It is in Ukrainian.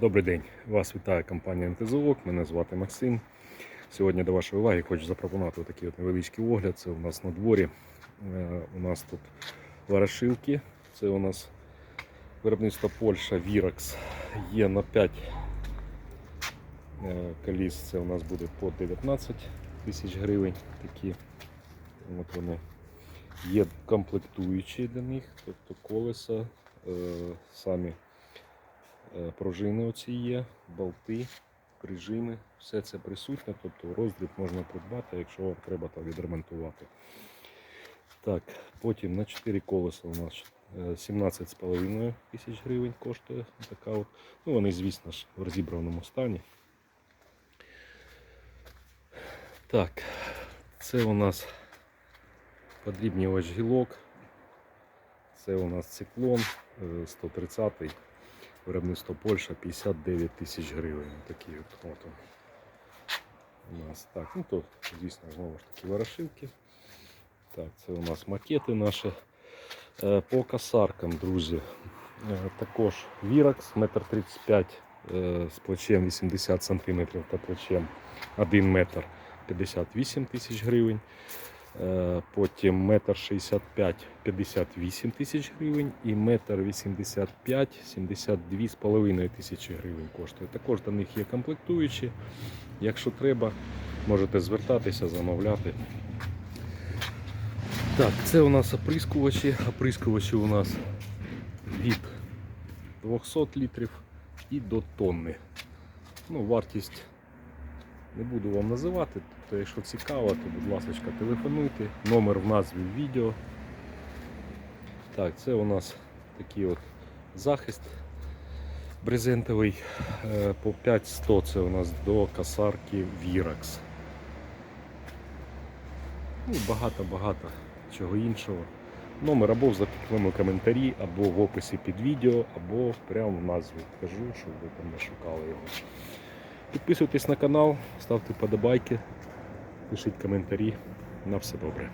Добрий день, вас вітає компанія НТЗОК, мене звати Максим. Сьогодні до вашої уваги хочу запропонувати такий от невеличкий огляд. Це у нас на дворі. Е, У нас тут ворошилки. Це у нас виробництво Польща Virax. Є на 5 е, коліс. Це у нас буде по 19 тисяч гривень. Такі. От вони. Є комплектуючі для них, тобто колеса, е, самі пружини оці є, болти, прижими, все це присутнє, тобто роздріб можна придбати, якщо треба там відремонтувати. Так, потім на 4 колеса у нас е, 17,5 тисяч гривень коштує така от. Ну, вони, звісно ж, в розібраному стані. Так, це у нас подрібнювач гілок. Це у нас циклон е, 130 Виробництво Польща 59 тисяч гривень. Такі от, от у нас. Так, ну то, звісно, знову ж таки ворошилки. Так, це у нас макети наші. Е, По касаркам, друзі. Е, Також Virax 1,35 м з плечем 80 см та плечем 1 метр 58 тисяч гривень. Е, Потім метр 65 58 тисяч гривень і метр 85 72 тисячі гривень коштує. Також до них є комплектуючі. Якщо треба, можете звертатися, замовляти. Так, це у нас оприскувачі. Оприскувачі у нас від 200 літрів і до тонни. Ну, вартість не буду вам називати, тобто, якщо цікаво, то будь ласка, телефонуйте. Номер в назві відео. Так, це у нас такий от захист брезентовий. Е, По 5100 це у нас до касарки Virax. Ну, багато-багато чого іншого. Номер або в закріпленому коментарі, або в описі під відео, або прямо в назві кажу, щоб ви там не шукали його. Підписуйтесь на канал, ставте подобайки, пишіть коментарі. На все добре.